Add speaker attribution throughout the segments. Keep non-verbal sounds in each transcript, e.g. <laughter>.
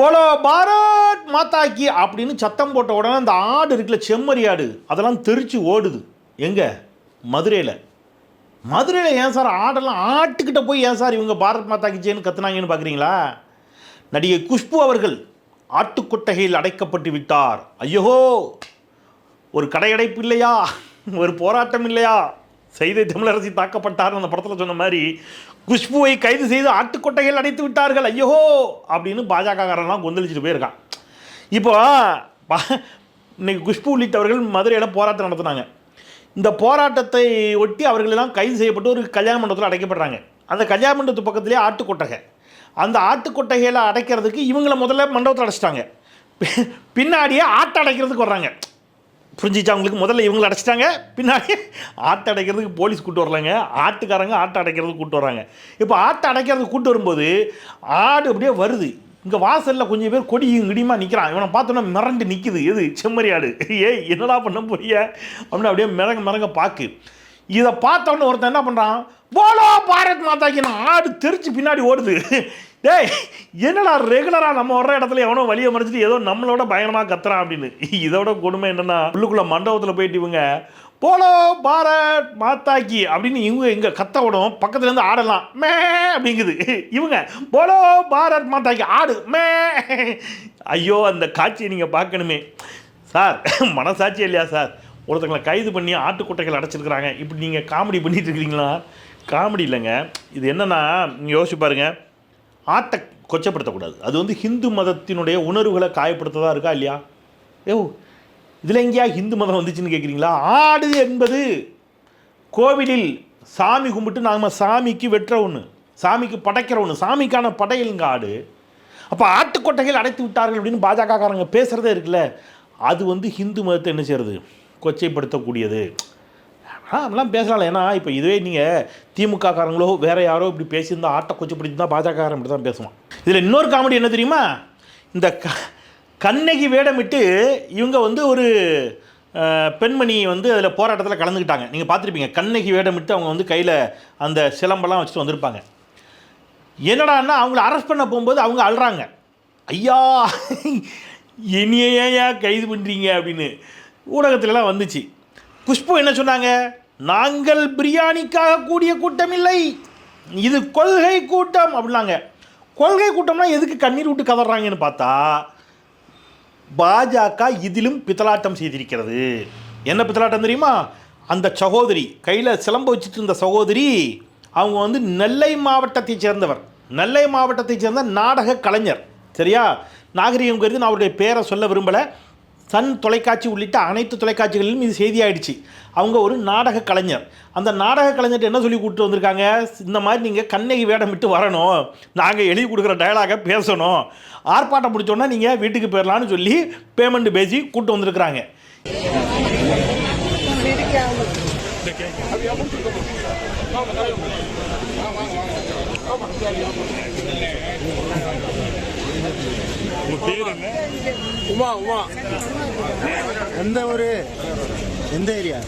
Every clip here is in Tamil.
Speaker 1: போலோ பாரத் மாதாக்கி அப்படின்னு சத்தம் போட்ட உடனே அந்த ஆடு இருக்குல்ல செம்மறி ஆடு அதெல்லாம் தெரிச்சு ஓடுது. எங்க? மதுரையில். மதுரையில் ஏன் சார் ஆடெல்லாம் ஆட்டுக்கிட்ட போய் ஏன் சார் இவங்க பாரத் மாதாக்கி ஜெயின்னு கத்துனாங்கன்னு பார்க்குறீங்களா நடிகை குஷ்பு அவர்கள் ஆட்டுக்கொட்டகையில் அடைக்கப்பட்டு விட்டார். ஐயோ ஒரு கடையடைப்பு இல்லையா? ஒரு போராட்டம் இல்லையா? செய்தி தமிழரசி தாக்கப்பட்டார் அந்த படத்தில் சொன்ன மாதிரி குஷ்புவை கைது செய்து ஆட்டுக்கொட்டைகள் அடைத்து விட்டார்கள். ஐயோ! அப்படின்னு பாஜகக்காரன்லாம் கொந்தளிச்சுட்டு போயிருக்கான். இப்போ இன்னைக்கு குஷ்பு உள்ளிட்டவர்கள் மதுரையில் போராட்டம் நடத்தினாங்க. இந்த போராட்டத்தை ஒட்டி அவர்களெல்லாம் கைது செய்யப்பட்டு ஒரு கல்யாண மண்டபத்தில் அடைக்கப்படுறாங்க. அந்த கல்யாண மண்டபத்து பக்கத்துலேயே ஆட்டுக்கொட்டகை. அந்த ஆட்டுக்கொட்டகையில் அடைக்கிறதுக்கு இவங்களை முதல்ல மண்டபத்தில் அடைச்சிட்டாங்க. பி- பின்னாடியே ஆட்டை அடைக்கிறதுக்கு வர்றாங்க. புரிஞ்சிச்சா அவங்களுக்கு முதல்ல இவங்களை அடைச்சிட்டாங்க. பின்னாடி ஆட்டை அடைக்கிறதுக்கு போலீஸ் கூட்டு வரலாங்க. ஆட்டுக்காரங்க ஆட்டை அடைக்கிறதுக்கு கூட்டு வர்றாங்க இப்போ ஆட்டை அடைக்கிறதுக்கு கூட்டு வரும்போது ஆடு அப்படியே வருது. இங்கே வாசலில் கொஞ்சம் பேர் கொடியும் கிடியுமா நிற்கிறான் இவனை பார்த்தோன்னா மிரண்டு நிற்குது எது? செம்மறி ஆடு. ஏய் என்னடா பண்ண போறிய அப்படின்னு அப்படியே மிரங்க மிரங்க பார்க்கு இதை பார்த்தோன்னே ஒருத்தன் என்ன பண்ணுறான் போலோ பாரத் மாதாக்கு நான் ஆடு தெரிச்சு பின்னாடி ஓடுது. டேய் என்னடா ரெகுலராக நம்ம வர்ற இடத்துல எவனோ வழியை மறைச்சிட்டு ஏதோ நம்மளோட பயங்கரமாக கத்துறான் அப்படின்னு. இதோட கொடுமை என்னென்னா உள்ளுக்குள்ள மண்டபத்தில் போயிட்டு இவங்க போலோ பாரத் மாத்தாக்கி அப்படின்னு இவங்க இங்கே கத்த விடும். பக்கத்துலேருந்து ஆடலாம் மே அப்படிங்குது. இவங்க போலோ பாரத் மாத்தாக்கி ஆடு மே ஐயோ அந்த காட்சியை நீங்கள் பார்க்கணுமே. சார் மனசாட்சி இல்லையா சார்? ஒருத்தங்களை கைது பண்ணி ஆட்டுக்குட்டைகள் அடைச்சிருக்கிறாங்க. இப்படி நீங்கள் காமெடி பண்ணிட்டு இருக்கிறீங்களா? காமெடி இல்லைங்க. இது என்னென்னா நீங்கள் யோசிச்சு பாருங்க. ஆட்டை கொச்சப்படுத்தக்கூடாது. அது வந்து ஹிந்து மதத்தினுடைய உணர்வுகளை காயப்படுத்ததாக இருக்கா இல்லையா? ஏ இதில் எங்கேயா ஹிந்து மதம் வந்துச்சுன்னு கேட்குறீங்களா ஆடு என்பது கோவிலில் சாமி கும்பிட்டு நாம் சாமிக்கு வெட்டுற ஒன்று சாமிக்கு படைக்கிற ஒன்று சாமிக்கான படையலுங்க ஆடு. அப்போ ஆட்டுக்கொட்டைகள் அடைத்து விட்டார்கள் அப்படின்னு பாஜகக்காரங்க பேசுகிறதே இருக்குல்ல. அது வந்து ஹிந்து மதத்தை என்ன செய்கிறது கொச்சைப்படுத்தக்கூடியது. ஆ அதெல்லாம் பேசலாம் ஏன்னா இப்போ இதுவே நீங்கள் திமுக காரங்களோ வேறு யாரோ இப்படி பேசியிருந்தா ஆட்டை கொச்சைப்படுத்தி பிடிச்சிருந்தா பாஜகக்காரன் இப்படி தான் பேசுவான். இதில் இன்னொரு காமெடி என்ன தெரியுமா? இந்த க கண்ணகி வேடமிட்டு இவங்க வந்து ஒரு பெண்மணி வந்து அதில் போராட்டத்தில் கலந்துக்கிட்டாங்க. நீங்கள் பார்த்துருப்பீங்க. கண்ணகி வேடமிட்டு அவங்க வந்து கையில் அந்த சிலம்பெல்லாம் வச்சுட்டு வந்திருப்பாங்க. என்னடான்னா அவங்கள அரெஸ்ட் பண்ண போகும்போது அவங்க அழுறாங்க. ஐயா என்னைய ஏன் கைது பண்ணுறீங்க அப்படின்னு. ஊடகத்துலலாம் வந்துச்சு. குஷ்பு என்ன சொன்னாங்க? நாங்கள் பிரியாணிக்காக கூடிய கூட்டம் இல்லை இது கொள்கை கூட்டம் அப்படின்னாங்க. கொள்கை கூட்டம்னா எதுக்கு கண்ணீர் விட்டு கதறாங்கன்னு பார்த்தா பாஜக இதிலும் பித்தலாட்டம் செய்திருக்கிறது. என்ன பித்தலாட்டம் தெரியுமா? அந்த சகோதரி கையில் சிலம்ப வச்சுட்டு இருந்த சகோதரி அவங்க வந்து நெல்லை மாவட்டத்தைச் சேர்ந்தவர். நெல்லை மாவட்டத்தைச் சேர்ந்த நாடக கலைஞர். சரியா? நாகரிகம் கருதி நான் அவருடைய பேரை சொல்ல விரும்பலை. சன் தொலைக்காட்சி உள்ளிட்ட அனைத்து தொலைக்காட்சிகளிலும் இது செய்தியாயிடுச்சு. அவங்க ஒரு நாடக கலைஞர். அந்த நாடக கலைஞர்கிட்ட என்ன சொல்லி கூப்பிட்டு வந்திருக்காங்க? இந்த மாதிரி நீங்கள் கண்ணகி வேடம் விட்டு வரணும். நாங்கள் எழுதி கொடுக்குற டயலாக பேசணும். ஆர்ப்பாட்டம் பிடிச்சோன்னா நீங்கள் வீட்டுக்கு போயிடலான்னு சொல்லி பேமெண்ட் பேசி கூப்பிட்டு வந்திருக்கிறாங்க.
Speaker 2: உமா உமா.
Speaker 3: எந்த ஊரு? எந்த ஏரியா?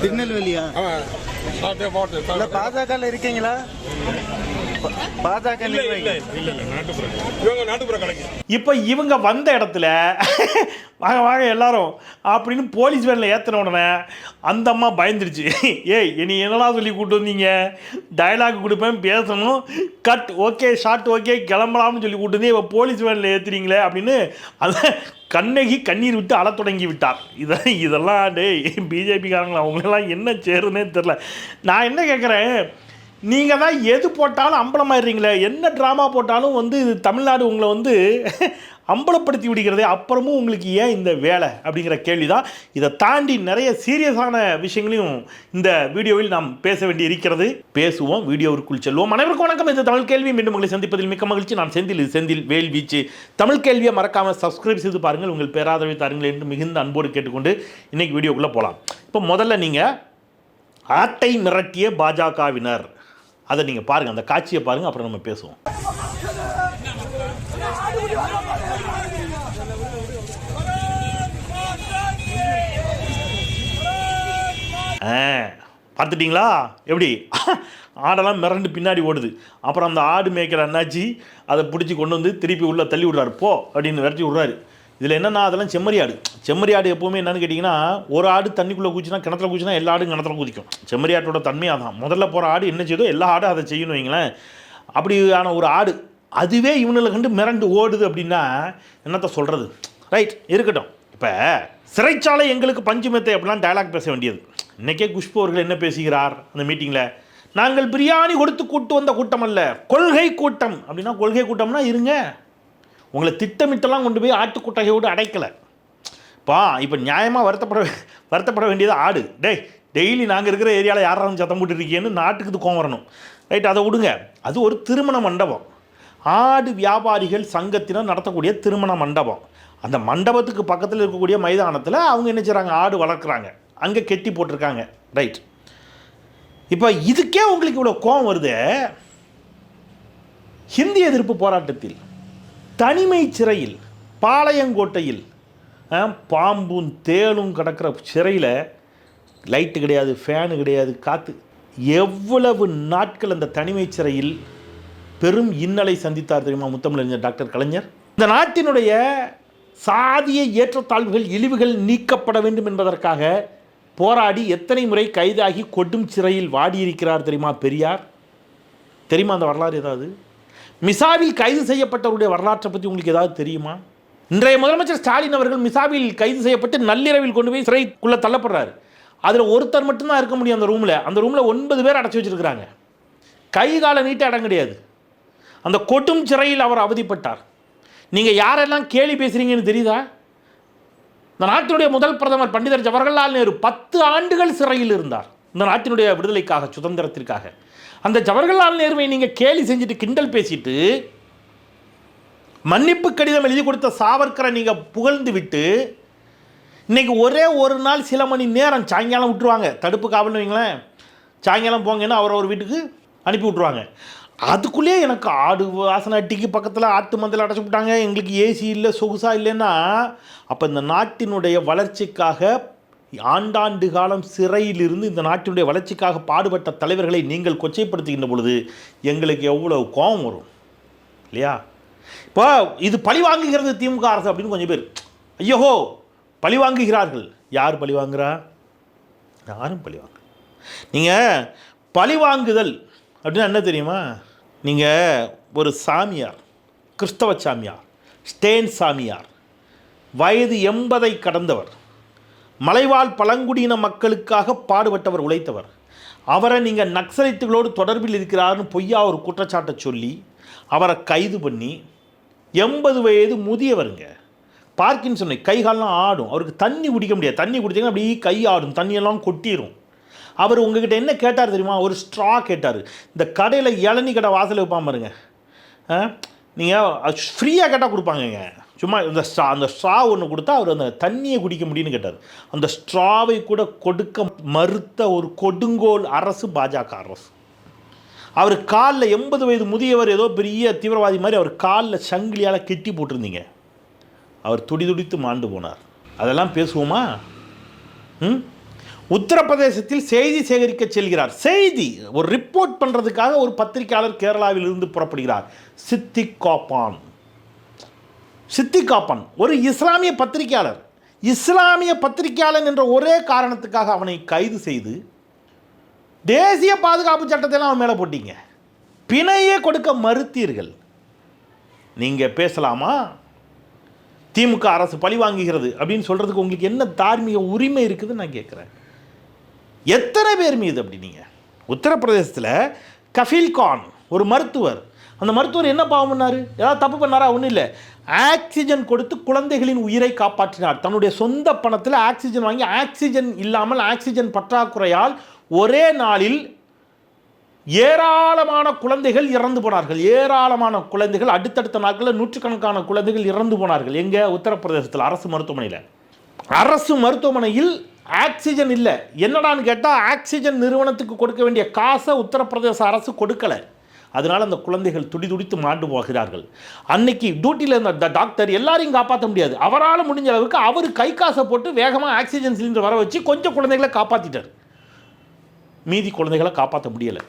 Speaker 3: திருநெல்வேலியா? பாஜக இருக்கீங்களா? பாஜக
Speaker 1: இப்போ இவங்க வந்த இடத்துல வாங்க வாங்க எல்லாரும் அப்படின்னு போலீஸ் வேனில் ஏற்றின உடனே அந்த அம்மா பயந்துடுச்சு <laughs> ஏய் இனி என்னடா சொல்லி கூப்பிட்டு வந்தீங்க? டயலாக் கொடுப்பேன் பேசணும் கட் ஓகே ஷார்ட் ஓகே கிளம்பலாம்னு சொல்லி கூப்பிட்டு வந்து இப்போ போலீஸ் வேனில் ஏற்றுறீங்களே அப்படின்னு அந்த கண்ணகி கண்ணீர் விட்டு அழத் தொடங்கி விட்டார். இதை இதெல்லாம் டேய் பிஜேபிக்காரங்களா அவங்களெல்லாம் என்ன சேருன்னே தெரில நான் என்ன கேட்குறேன் நீங்கள் தான் எது போட்டாலும் அம்பலமாயிடுறீங்களே? என்ன ட்ராமா போட்டாலும் வந்து இது தமிழ்நாடு உங்களை வந்து <laughs> அம்பலப்படுத்தி விடுகிறதே அப்புறமும் உங்களுக்கு ஏன் இந்த வேலை அப்படிங்கிற கேள்வி தான் இதை தாண்டி நிறைய சீரியஸான விஷயங்களையும் இந்த வீடியோவில் நாம் பேச வேண்டி இருக்கிறது. பேசுவோம் வீடியோவிற்குள் செல்வோம். அனைவருக்கும் வணக்கம். இது தமிழ் கேள்வி. மீண்டும் உங்களை சந்திப்பதில் மிக்க மகிழ்ச்சி. நான் செந்தில். இது செந்தில் வேல் வீச்சு. தமிழ் கேள்வியை மறக்காமல் சப்ஸ்கிரைப் செய்து பாருங்கள். உங்கள் பேராதரவை தாருங்கள் என்று மிகுந்த அன்போடு கேட்டுக்கொண்டு இன்றைக்கி வீடியோக்குள்ளே போகலாம் இப்போ முதல்ல நீங்கள் ஆட்டை மிரட்டிய பாஜகவினர். அதை நீங்கள் பாருங்கள் அந்த காட்சியை பாருங்கள் அப்புறம் நம்ம பேசுவோம். ஆ பார்த்துட்டிங்களா? எப்படி? ஆடெல்லாம் மிரண்டு பின்னாடி ஓடுது. அப்புறம் அந்த ஆடு மேய்க்கிற அண்ணாச்சி அதை பிடிச்சி கொண்டு வந்து திருப்பி உள்ளே தள்ளி விட்றாரு. போ அப்படின்னு விரட்டி விடுறாரு. இதில் என்னென்னா அதெல்லாம் செம்மறி ஆடு. செம்மறி ஆடு எப்போவுமே என்னென்னு கேட்டிங்கன்னா ஒரு ஆடு தண்ணிக்குள்ளே குதிச்சுனா கிணத்துல குதிச்சுனா எல்லா ஆடும் கிணத்துல குதிக்கும். செம்மறி ஆட்டோட தன்மையாக அதான். முதல்ல போகிற ஆடு என்ன செய்யுதோ எல்லா ஆடும் அதை செய்யணும் வைங்களேன். அப்படியான ஒரு ஆடு அதுவே இவனில் கண்டு மிரண்டு ஓடுது அப்படின்னா என்னத்தை சொல்கிறது ரைட் இருக்கட்டும். இப்போ சிறைச்சாலை எங்களுக்கு பஞ்சு மெத்தை அப்படிலாம் டைலாக் பேச வேண்டியது. இன்றைக்கே குஷ்பு அவர்கள் என்ன பேசுகிறார் அந்த மீட்டிங்கில் நாங்கள் பிரியாணி கொடுத்து கூட்டு வந்த கூட்டம் அல்ல கொள்கை கூட்டம். அப்படின்னா கொள்கை கூட்டம்னா இருங்க. உங்களை திட்டமிட்டெல்லாம் கொண்டு போய் ஆட்டுக்குட்டையோடு அடைக்கலை. பா இப்போ நியாயமாக வருத்தப்பட வருத்தப்பட வேண்டியது ஆடு. டேய் டெய்லி நாங்கள் இருக்கிற ஏரியாவில் யாராவது சத்தம் போட்டுருக்கீங்கன்னு நாட்டுக்கு இது கோவம் வரணும். ரைட் அதை விடுங்க. அது ஒரு திருமண மண்டபம். ஆடு வியாபாரிகள் சங்கத்தினர் நடத்தக்கூடிய திருமண மண்டபம். அந்த மண்டபத்துக்கு பக்கத்தில் இருக்கக்கூடிய மைதானத்தில் அவங்க என்ன செய்கிறாங்க ஆடு வளர்க்குறாங்க. அங்கே கெட்டி போட்டிருக்காங்க. ரைட். இப்போ இதுக்கே உங்களுக்கு இவ்வளோ கோவம் வருது? ஹிந்தி எதிர்ப்பு போராட்டத்தில். தனிமை சிறையில் பாளையங்கோட்டையில் பாம்பும் தேளும் கிடக்கிற சிறையில் லைட்டு கிடையாது ஃபேனு கிடையாது காற்று எவ்வளவு நாட்கள் அந்த தனிமை சிறையில் பெரும் இன்னலை சந்தித்தார் தெரியுமா முத்தமிழறிஞர் டாக்டர் கலைஞர்? இந்த நாட்டினுடைய சாதிய ஏற்றத்தாழ்வுகள் இழிவுகள் நீக்கப்பட வேண்டும் என்பதற்காக போராடி எத்தனை முறை கைதாகி கொட்டும் சிறையில் வாடியிருக்கிறார் தெரியுமா பெரியார்? தெரியுமா அந்த வரலாறு ஏதாவது? மிசாவில் கைது செய்யப்பட்டவருடைய வரலாற்றை பற்றி உங்களுக்கு ஏதாவது தெரியுமா? இன்றைய முதலமைச்சர் ஸ்டாலின் அவர்கள் மிசாவில் கைது செய்யப்பட்டு நள்ளிரவில் கொண்டு போய் சிறைக்குள்ளே தள்ளப்படுறாரு. அதில் ஒருத்தர் மட்டும்தான் இருக்க முடியும் அந்த ரூமில் அந்த ரூமில் ஒன்பது பேர் அடைச்சி வச்சிருக்கிறாங்க. கை காலை நீட்ட இடம் கிடையாது. அந்த கொட்டும் சிறையில் அவர் அவதிப்பட்டார். நீங்கள் யாரெல்லாம் கேலி பேசுகிறீங்கன்னு தெரியுதா? இந்த நாட்டினுடைய முதல் பிரதமர் பண்டிதர் ஜவஹர்லால் நேரு பத்து ஆண்டுகள் சிறையில் இருந்தார். இந்த நாட்டினுடைய விடுதலைக்காக சுதந்திரத்திற்காக. அந்த ஜவஹர்லால் நேருவை நீங்கள் கேலி செஞ்சுட்டு கிண்டல் பேசிட்டு மன்னிப்பு கடிதம் எழுதி கொடுத்த சாவர்கரை நீங்கள் புகழ்ந்து விட்டு இன்னைக்கு ஒரே ஒரு நாள் சில மணி நேரம் சாயங்காலம் விட்டுருவாங்க. தடுப்பு காவல்னு வைங்களேன். சாயங்காலம் போங்கன்னு அவர் ஒரு வீட்டுக்கு அனுப்பி விட்ருவாங்க அதுக்குள்ளேயே எனக்கு ஆடு வாசனை அட்டிக்கு பக்கத்தில் ஆட்டு மந்தில் அடைச்சி விட்டாங்க. எங்களுக்கு ஏசி இல்லை சொகுசாக இல்லைன்னா அப்போ இந்த நாட்டினுடைய வளர்ச்சிக்காக ஆண்டாண்டு காலம் சிறையிலிருந்து இந்த நாட்டினுடைய வளர்ச்சிக்காக பாடுபட்ட தலைவர்களை நீங்கள் கொச்சைப்படுத்துகின்ற பொழுது எங்களுக்கு எவ்வளவு கோபம் வரும் இல்லையா? இப்போ இது பழி வாங்குகிறது திமுக அரசு அப்படின்னு கொஞ்சம் பேர் ஐயோஹோ பழி வாங்குகிறார்கள். யார் பழி வாங்குறா? யாரும் பழி வாங்க நீங்கள் பழி வாங்குதல் அப்படின்னா என்ன தெரியுமா? நீங்கள் ஒரு சாமியார் கிறிஸ்தவ சாமியார் ஸ்டேன் சாமியார் வயது எண்பதை கடந்தவர் மலைவாழ் பழங்குடியின மக்களுக்காக பாடுபட்டவர் உழைத்தவர். அவரை நீங்கள் நக்சலைட்டுகளோடு தொடர்பில் இருக்கிறார்னு பொய்யா ஒரு குற்றச்சாட்டை சொல்லி அவரை கைது பண்ணி எண்பது வயது முதியவருங்க. பார்க்கின்சன் கை கால்லாம் ஆடும். அவருக்கு தண்ணி குடிக்க முடியாது. தண்ணி குடிச்சிங்கன்னா அப்படியே கை ஆடும் தண்ணியெல்லாம் கொட்டிடும் அவர் உங்ககிட்ட என்ன கேட்டார் தெரியுமா? ஒரு ஸ்ட்ரா கேட்டார். இந்த கடையில் இளநீ கடை வாசல் வைப்பான் பாருங்க. நீங்கள் ஃப்ரீயாக கேட்டால் கொடுப்பாங்கங்க. சும்மா இந்த ஸ்ட்ரா அந்த ஸ்ட்ரா ஒன்று கொடுத்தா அவர் அந்த தண்ணியை குடிக்க முடியும்னு கேட்டார். அந்த ஸ்ட்ராவை கூட கொடுக்க மறுத்த ஒரு கொடுங்கோல் அரசு பாஜக அரசு. அவர் காலில் எண்பது வயது முதியவர் ஏதோ பெரிய தீவிரவாதி மாதிரி அவர் காலில் சங்கிலியால் கெட்டி போட்டிருந்தீங்க. அவர் துடி துடித்து மாண்டு போனார். அதெல்லாம் பேசுவோமா? ம்? உத்தரப்பிரதேசத்தில் செய்தி சேகரிக்க செல்கிறார். செய்தி ஒரு ரிப்போர்ட் பண்ணுறதுக்காக ஒரு பத்திரிகையாளர் கேரளாவில் இருந்து புறப்படுகிறார். சித்திக் காப்பான். சித்திகாப்பன் ஒரு இஸ்லாமிய பத்திரிகையாளர். இஸ்லாமிய பத்திரிகையாளன் என்ற ஒரே காரணத்துக்காக அவனை கைது செய்து தேசிய பாதுகாப்பு சட்டத்தைலாம் அவன் மேலே போட்டீங்க. பிணையே கொடுக்க மறுத்தீர்கள். நீங்கள் பேசலாமா? திமுக அரசு பழி வாங்குகிறது அப்படின்னு சொல்கிறதுக்கு உங்களுக்கு என்ன தார்மீக உரிமை இருக்குதுன்னு நான் கேட்குறேன் எத்தனை பேர் மீது அப்படி நீங்கள் உத்தரப்பிரதேசத்தில் கஃபீல் கான் ஒரு மருத்துவர் அந்த மருத்துவர் என்ன பாவம் பண்ணார்? ஏதாவது தப்பு பண்ணாரா? ஒன்றும் இல்லை. ஆக்சிஜன் கொடுத்து குழந்தைகளின் உயிரை காப்பாற்றினார். தன்னுடைய சொந்த பணத்தில் ஆக்சிஜன் வாங்கி ஆக்சிஜன் இல்லாமல் ஆக்சிஜன் பற்றாக்குறையால் ஒரே நாளில் ஏராளமான குழந்தைகள் இறந்து போனார்கள். ஏராளமான குழந்தைகள் அடுத்தடுத்த நாட்களில் நூற்றுக்கணக்கான குழந்தைகள் இறந்து போனார்கள். எங்கே? உத்தரப்பிரதேசத்தில் அரசு மருத்துவமனையில். அரசு மருத்துவமனையில் ஆக்சிஜன் இல்லை. என்னடான்னு கேட்டால் ஆக்சிஜன் நிறுவனத்துக்கு கொடுக்க வேண்டிய காசை உத்தரப்பிரதேச அரசு கொடுக்கலை. அதனால் அந்த குழந்தைகள் துடி துடித்து மாண்டு போகிறார்கள். அன்னைக்கு டியூட்டியில் இருந்த ட- டாக்டர் எல்லாரையும் காப்பாற்ற முடியாது. அவரால் முடிஞ்ச அளவுக்கு அவர் கை காசை போட்டு வேகமாக ஆக்சிஜன் சிலிண்டர் வர வச்சு கொஞ்சம் குழந்தைகளை காப்பாற்றிட்டார் மீதி குழந்தைகளை காப்பாற்ற முடியலை.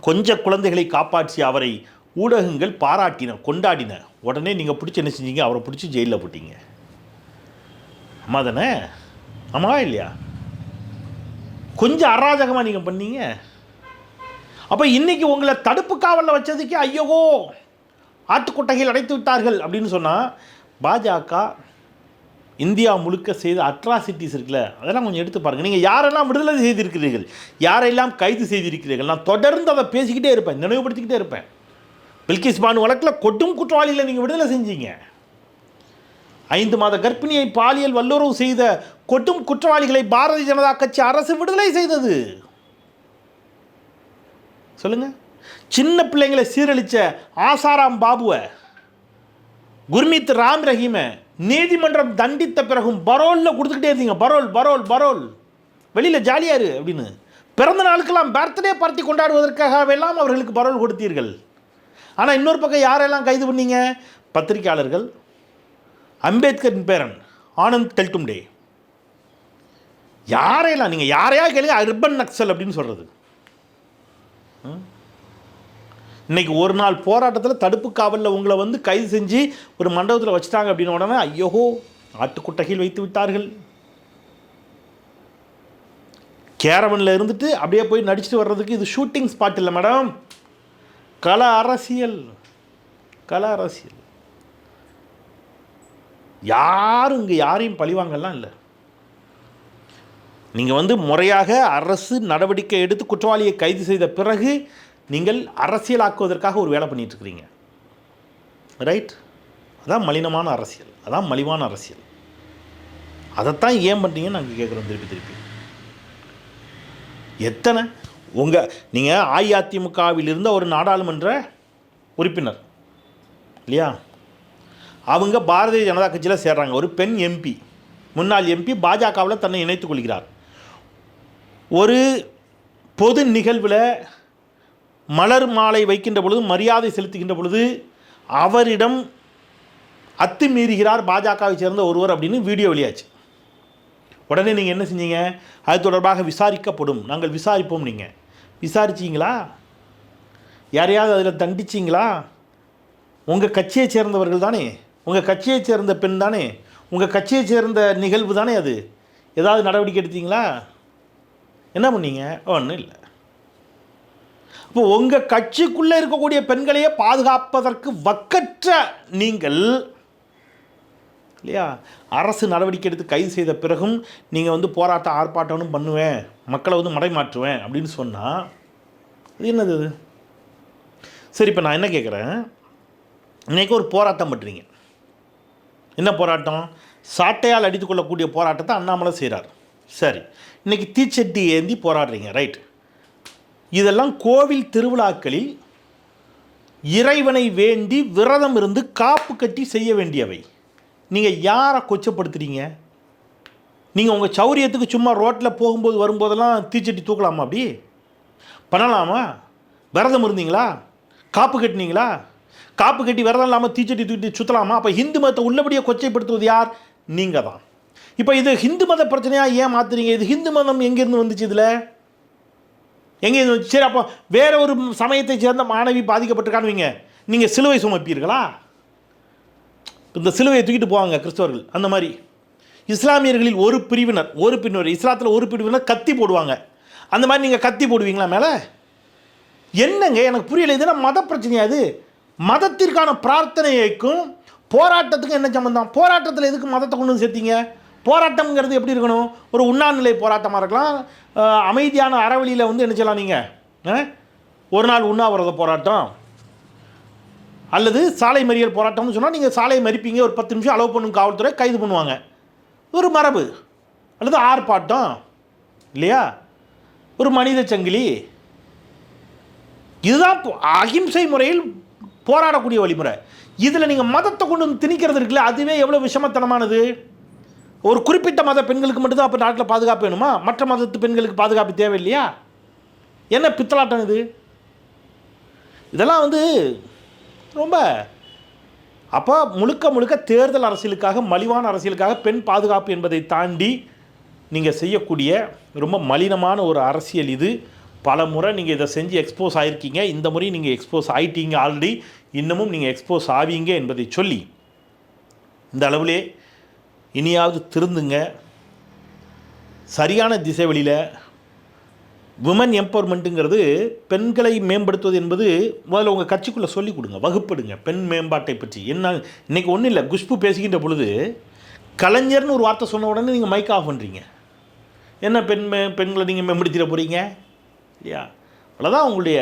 Speaker 1: கொஞ்சம் குழந்தைகளை காப்பாற்றி அவரை ஊடகங்கள் பாராட்டின கொண்டாடின. உடனே நீங்கள் பிடிச்சி என்ன செஞ்சீங்க? அவரை பிடிச்சி ஜெயிலில் போட்டீங்க. அம்மா தானே? ஆமா இல்லையா? கொஞ்சம் அராஜகமாக நீங்கள் பண்ணீங்க. அப்போ இன்றைக்கி உங்களை தடுப்பு காவலில் வச்சதுக்கே ஐயோகோ ஆட்டுக்குட்டைகள் அடைத்து விட்டார்கள் அப்படின்னு சொன்னால் பாஜக இந்தியா முழுக்க செய்த அட்ராசிட்டிஸ் இருக்குல்ல அதெல்லாம் கொஞ்சம் எடுத்து பாருங்கள் நீங்கள் யாரெல்லாம் விடுதலை செய்திருக்கிறீர்கள் யாரெல்லாம் கைது செய்திருக்கிறீர்கள் நான் தொடர்ந்து அதை பேசிக்கிட்டே இருப்பேன் நினைவுபடுத்திக்கிட்டே இருப்பேன். பில்கிஸ் பானு வழக்கில் கொட்டும் குற்றவாளிகளை நீங்கள் விடுதலை செஞ்சீங்க. ஐந்து மாத கர்ப்பிணியை பாலியல் வல்லுறவு செய்த கொட்டும் குற்றவாளிகளை பாரதிய ஜனதா கட்சி அரசு விடுதலை செய்தது. சொல்லுங்கள் சின்ன பிள்ளைங்களை சீரழித்த ஆசாராம் பாபுவை குர்மீத் ராம் ரஹீமை நீதிமன்றம் தண்டித்த பிறகும் பரோலில் கொடுத்துக்கிட்டே இருந்தீங்க. Parole parole parole. வெளியில் ஜாலியாக இரு அப்படின்னு. பிறந்த நாளுக்கெல்லாம் பர்த்டே பார்ட்டி கொண்டாடுவதற்காகவெல்லாம் அவர்களுக்கு பரோல் கொடுத்தீர்கள். ஆனால் இன்னொரு பக்கம் யாரெல்லாம் கைது பண்ணீங்க? பத்திரிகையாளர்கள் அம்பேத்கரின் பேரன் ஆனந்த் டெல்டும்டே யாரையெல்லாம் நீங்கள் யாரையா கேளுங்க அர்பன் நக்சல் அப்படின்னு சொல்கிறது இன்னைக்கு ஒரு நாள் போராட்டத்தில் தடுப்பு காவலில் உங்களை வந்து கைது செஞ்சு ஒரு மண்டபத்தில் வச்சுட்டாங்க அப்படின்னு உடனே ஐயோஹோ ஆட்டுக்குட்டகையில் வைத்து விட்டார்கள். கேரவனில் இருந்துட்டு அப்படியே போய் நடிச்சுட்டு வர்றதுக்கு இது ஷூட்டிங் ஸ்பாட் இல்லை மேடம். கல அரசியல். கல அரசியல். யாரும் இங்கே யாரையும் பழிவாங்கலாம் இல்லை. நீங்கள் வந்து முறையாக அரசு நடவடிக்கை எடுத்து குற்றவாளியை கைது செய்த பிறகு நீங்கள் அரசியலாக்குவதற்காக ஒரு வேலை பண்ணிகிட்ருக்கிறீங்க ரைட் அதான் மலினமான அரசியல். அதான் மலிவான அரசியல். அதைத்தான் ஏன் பண்ணுறீங்கன்னு நாங்கள் கேட்குறோம் திருப்பி திருப்பி. எத்தனை? உங்கள் நீங்கள் அஇஅதிமுகவில் இருந்த ஒரு நாடாளுமன்ற உறுப்பினர். இல்லையா? அவங்க பாரதிய ஜனதா கட்சியில் சேர்றாங்க. ஒரு பெண் எம்பி முன்னாள் எம்பி பாஜகவில் தன்னை இணைத்துக் கொள்கிறார். ஒரு பொது நிகழ்வில் மலர் மாலை வைக்கின்ற பொழுது மரியாதை செலுத்துகின்ற பொழுது அவரிடம் அத்துமீறுகிறார் பாஜகவை சேர்ந்த ஒருவர் அப்படின்னு வீடியோ வெளியாச்சு. உடனே நீங்கள் என்ன செஞ்சீங்க? அது தொடர்பாக விசாரிக்கப்படும். நாங்கள் விசாரிப்போம் நீங்கள் விசாரிச்சீங்களா? யாரையாவது அதில் தண்டிச்சிங்களா? உங்கள் கட்சியை சேர்ந்தவர்கள் தானே. உங்கள் கட்சியை சேர்ந்த பெண் தானே. உங்கள் கட்சியை சேர்ந்த நிகழ்வு தானே அது. ஏதாவது நடவடிக்கை எடுத்தீங்களா? என்ன பண்ணீங்க? ஒன்றும் இல்லை. இப்போ உங்கள் கட்சிக்குள்ளே இருக்கக்கூடிய பெண்களையே பாதுகாப்பதற்கு வக்கற்ற நீங்கள் இல்லையா? அரசு நடவடிக்கை எடுத்து கைது செய்த பிறகும் நீங்கள் வந்து போராட்டம் ஆர்ப்பாட்டம்னு பண்ணுவேன் மக்களை வந்து மடைமாற்றுவேன் அப்படின்னு சொன்னால் இது என்னது அது சரி இப்போ நான் என்ன கேட்குறேன் இன்னைக்கு ஒரு போராட்டம் பண்ணுறீங்க என்ன போராட்டம்? சாட்டையால் அடித்து கொள்ளக்கூடிய போராட்டத்தை அண்ணாமலை செய்கிறார் சரி இன்னைக்கு தீச்சட்டி ஏந்தி போராடுறீங்க ரைட். இதெல்லாம் கோவில் திருவிழாக்களில் இறைவனை வேண்டி விரதம் இருந்து காப்பு கட்டி செய்ய வேண்டியவை. நீங்கள் யாரை கொச்சப்படுத்துகிறீங்க நீங்கள் உங்கள் சௌரியத்துக்கு சும்மா ரோட்டில் போகும்போது வரும்போதெல்லாம் தீச்சட்டி தூக்கலாமா அப்படி? பண்ணலாமா? விரதம் இருந்தீங்களா? காப்பு கட்டினீங்களா? காப்பு கட்டி விரதம் இல்லாமல் தீச்சட்டி தூக்கிட்டு சுற்றலாமா அப்போ ஹிந்து மதத்தை உள்ளபடியே கொச்சைப்படுத்துவது யார்? நீங்கள் தான் இப்போ இது ஹிந்து மத பிரச்சனையாக ஏன் மாற்றுறீங்க இது ஹிந்து மதம் எங்கேருந்து வந்துச்சு இதில்? எங்கே சரி அப்போ வேற ஒரு சமயத்தை சேர்ந்த மாணவி பாதிக்கப்பட்டிருக்கான்னு வைங்க. நீங்கள் சிலுவை சுமப்பீர்களா? இந்த சிலுவையை தூக்கிட்டு போவாங்க கிறிஸ்தவர்கள். அந்த மாதிரி. இஸ்லாமியர்களில் ஒரு பிரிவினர் ஒரு பிரிவினர் இஸ்லாத்தில் ஒரு பிரிவினர் கத்தி போடுவாங்க. அந்த மாதிரி நீங்கள் கத்தி போடுவீங்களா மேலே? என்னங்க எனக்கு புரியல இதுனா மத பிரச்சனையா அது மதத்திற்கான பிரார்த்தனைக்கும் போராட்டத்துக்கும் என்ன சம்பந்தம்? போராட்டத்தில் எதுக்கு மதத்தை கொண்டு வந்து சேர்த்தீங்க? போராட்டம்ங்கிறது எப்படி இருக்கணும்? ஒரு உண்ணாநிலை போராட்டமாக இருக்கலாம். அமைதியான அறவழியில் வந்து என்ன செய்யலாம் நீங்கள் ஒரு நாள் உண்ணாவிரத போராட்டம். அல்லது சாலை மறியல் போராட்டம்னு சொன்னால் நீங்கள் சாலை மறிப்பீங்க ஒரு பத்து நிமிஷம் அலோவ் பண்ணும் காவல்துறை கைது பண்ணுவாங்க. ஒரு மரபு. அல்லது ஆர்ப்பாட்டம். இல்லையா? ஒரு மனித சங்கிலி. இதுதான் அகிம்சை முறையில் போராடக்கூடிய வழிமுறை. இதில் நீங்கள் மதத்தை கொண்டு வந்து திணிக்கிறது இருக்குல்ல அதுவே எவ்வளோ விஷமத்தனமானது? ஒரு குறிப்பிட்ட மத பெண்களுக்கு மட்டும்தான் அப்போ நாட்டில் பாதுகாப்பு வேணுமா? மற்ற மதத்து பெண்களுக்கு பாதுகாப்பு தேவையில்லையா? என்ன பித்தலாட்டம் இது? இதெல்லாம் வந்து ரொம்ப அப்போ முழுக்க முழுக்க தேர்தல் அரசியலுக்காக மலிவான அரசியலுக்காக பெண் பாதுகாப்பு என்பதை தாண்டி நீங்கள் செய்யக்கூடிய ரொம்ப மலினமான ஒரு அரசியல் இது. பல முறை நீங்கள் இதை செஞ்சு எக்ஸ்போஸ் ஆகிருக்கீங்க இந்த முறை நீங்கள் எக்ஸ்போஸ் ஆகிட்டீங்க ஆல்ரெடி இன்னமும் நீங்கள் எக்ஸ்போஸ் ஆவீங்க என்பதை சொல்லி இந்த அளவிலே இனியாவது திருந்துங்க. சரியான திசை வழியில் விமன் எம்பவர்மெண்ட்டுங்கிறது பெண்களை மேம்படுத்துவது என்பது முதல்ல உங்கள் கட்சிக்குள்ளே சொல்லிக் கொடுங்க வகுப்படுங்க. பெண் மேம்பாட்டை பற்றி. என்ன இன்னைக்கு ஒன்றும் இல்லை குஷ்பு பேசிக்கின்ற பொழுது கலைஞர்னு ஒரு வார்த்தை சொன்ன உடனே நீங்கள் மைக் ஆஃப் பண்ணுறீங்க என்ன பெண் மே பெண்களை நீங்கள் மேம்படுத்திட போகிறீங்க இல்லையா? அவ்வளோதான் உங்களுடைய.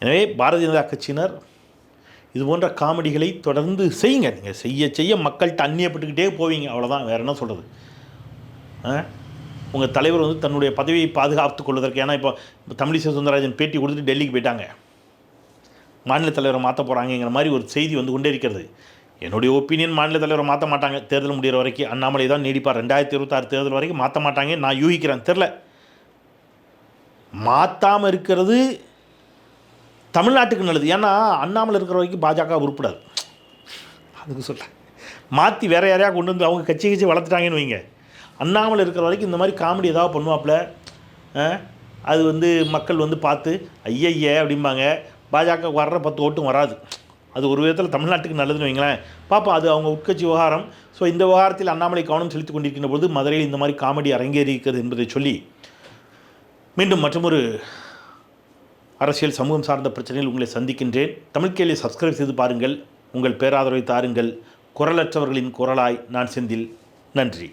Speaker 1: எனவே பாரதிய ஜனதா கட்சியினர் இது போன்ற காமெடிகளை தொடர்ந்து செய்யுங்க. நீங்கள் செய்ய செய்ய மக்கள்கிட்ட அந்நியப்பட்டுக்கிட்டே போவீங்க. அவ்வளோதான் வேறு என்ன சொல்கிறது உங்கள் தலைவர் வந்து தன்னுடைய பதவியை பாதுகாத்து கொள்வதற்கு ஏன்னா இப்போ இப்போ தமிழிசை சுந்தரராஜன் பேட்டி கொடுத்துட்டு டெல்லிக்கு போயிட்டாங்க. மாநில தலைவரை மாற்ற போகிறாங்கங்கிற மாதிரி ஒரு செய்தி வந்து கொண்டே இருக்கிறது என்னுடைய ஒப்பீனியன் மாநில தலைவரை மாற்ற மாட்டாங்க. தேர்தல் முடிகிற வரைக்கும் அண்ணாமலை தான் நீடிப்பார். ரெண்டாயிரத்தி இருபத்தாறு தேர்தல் வரைக்கும் மாற்ற மாட்டாங்க நான் யூகிக்கிறேன். தெரில மாற்றாமல் இருக்கிறது தமிழ்நாட்டுக்கு நல்லது. ஏன்னா அண்ணாமலை இருக்கிற வரைக்கும் பாஜக உருப்படாது அதுக்கு சொல்ல. மாற்றி வேற யாரையா கொண்டு வந்து அவங்க கட்சி கட்சி வளர்த்துட்டாங்கன்னு வைங்க. அண்ணாமலை இருக்கிற வரைக்கும் இந்த மாதிரி காமெடி ஏதாவது பண்ணுவாப்புல. அது வந்து மக்கள் வந்து பார்த்து ஐயய்ய அப்படிம்பாங்க. பாஜக வர்ற பத்து ஓட்டும் வராது. அது ஒரு விதத்தில் தமிழ்நாட்டுக்கு நல்லதுன்னு வைங்களேன். பாப்பா அது அவங்க உட்கட்சி விவகாரம். ஸோ இந்த விவகாரத்தில் அண்ணாமலை கவனம் செலுத்தி கொண்டிருக்கின்ற பொழுது மதுரையில் இந்த மாதிரி காமெடி அரங்கேறி இருக்கிறது என்பதை சொல்லி மீண்டும் மற்றொரு அரசியல் சமூகம் சார்ந்த பிரச்சனையில் உங்களை சந்திக்கின்றேன். தமிழ் கேள்வி சப்ஸ்கிரைப் செய்து பாருங்கள். உங்கள் பேராதரவை தாருங்கள். குரலற்றவர்களின் குரலாய் நான் செந்தில். நன்றி.